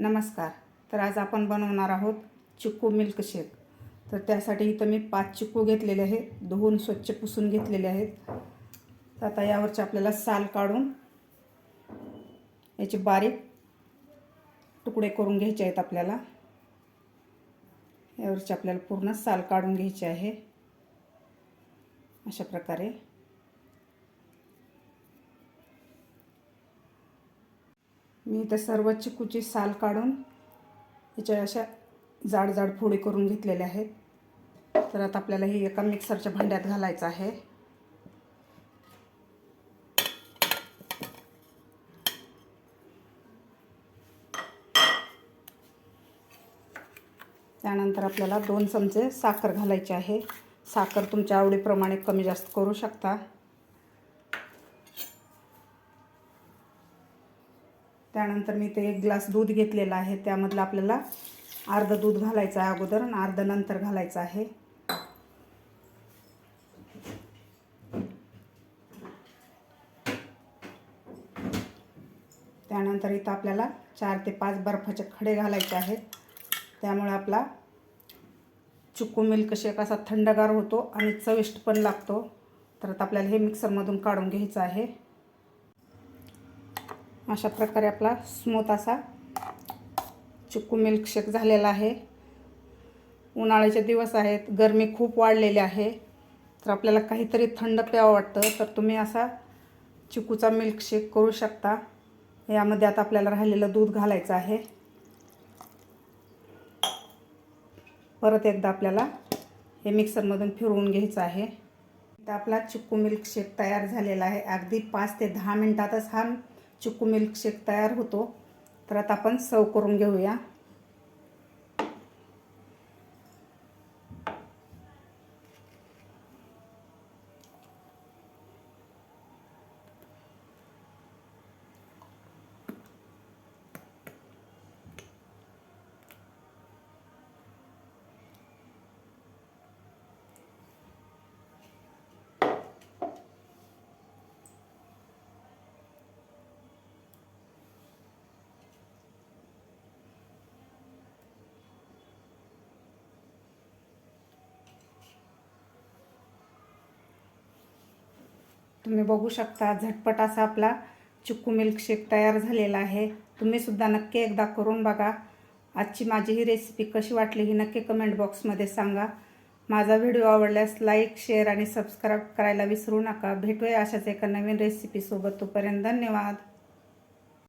नमस्कार. तर आज आपण बनवणार आहोत चिक्कू मिल्कशेक. तर त्यासाठी इथं मी पाच चिक्कू घेतलेले आहेत. धुवून स्वच्छ पुसून घेतलेले आहेत. तर आता यावरचे आपल्याला साल काढून याचे बारीक तुकडे करून घ्यायचे आहेत आपल्याला. यावरचे आपल्याला पूर्ण साल काढून घ्यायचे आहे. अशा प्रकारे. मी इथं सर्व चिकूची साल काढून याच्या अशा जाड जाड फोडी करून घेतलेल्या आहेत. तर आता आपल्याला हे एका मिक्सरच्या भांड्यात घालायचं आहे. त्यानंतर आपल्याला दोन चमचे साखर घालायची आहे. साखर तुमच्या आवडीप्रमाणे कमी जास्त करू शकता. त्यानंतर मी ते एक ग्लास दूध घेतलेलं आहे. त्यामधलं आपल्याला अर्धं दूध घालायचं आहे अगोदर आणि अर्धं नंतर घालायचं आहे. त्यानंतर इथं आपल्याला चार ते पाच बर्फाचे खडे घालायचे आहेत. त्यामुळे आपला चिक्कू मिल्क शेक असा थंडगार होतो आणि चविष्ट पण लागतो. तर आता आपल्याला हे मिक्सरमधून काढून घ्यायचं आहे. अशा प्रकारे आपला स्मूथ असा चिक्कू मिल्कशेक झालेला आहे. उन्हाळ्याचे दिवस आहेत गरमी खूप वाढलेली आहे. तर आपल्याला काहीतरी थंड प्यावं वाटतं तर तुम्ही असा चिकूचा मिल्कशेक करू शकता. यामध्ये आता आपल्याला राहिलेलं दूध घालायचं आहे. परत एकदा आपल्याला हे मिक्सरमधून फिरवून घ्यायचं आहे. तर आपला चिक्कू मिल्कशेक तयार झालेला आहे. अगदी पाच ते दहा मिनटातच हा चिकू मिल्कशेक तयार होतो. तर आता आपण सव करून घेऊया. तुम्ही बघू शकता झटपट असा आपला चिक्कू मिल्कशेक तयार झालेला आहे. तुम्हीसुद्धा नक्की एकदा करून बघा. आजची माझी ही रेसिपी कशी वाटली ही नक्की कमेंट बॉक्समध्ये सांगा. माझा व्हिडिओ आवडल्यास लाईक शेअर आणि सबस्क्राईब करायला विसरू नका. भेटूया अशाच एका नवीन रेसिपीसोबत तोपर्यंत धन्यवाद.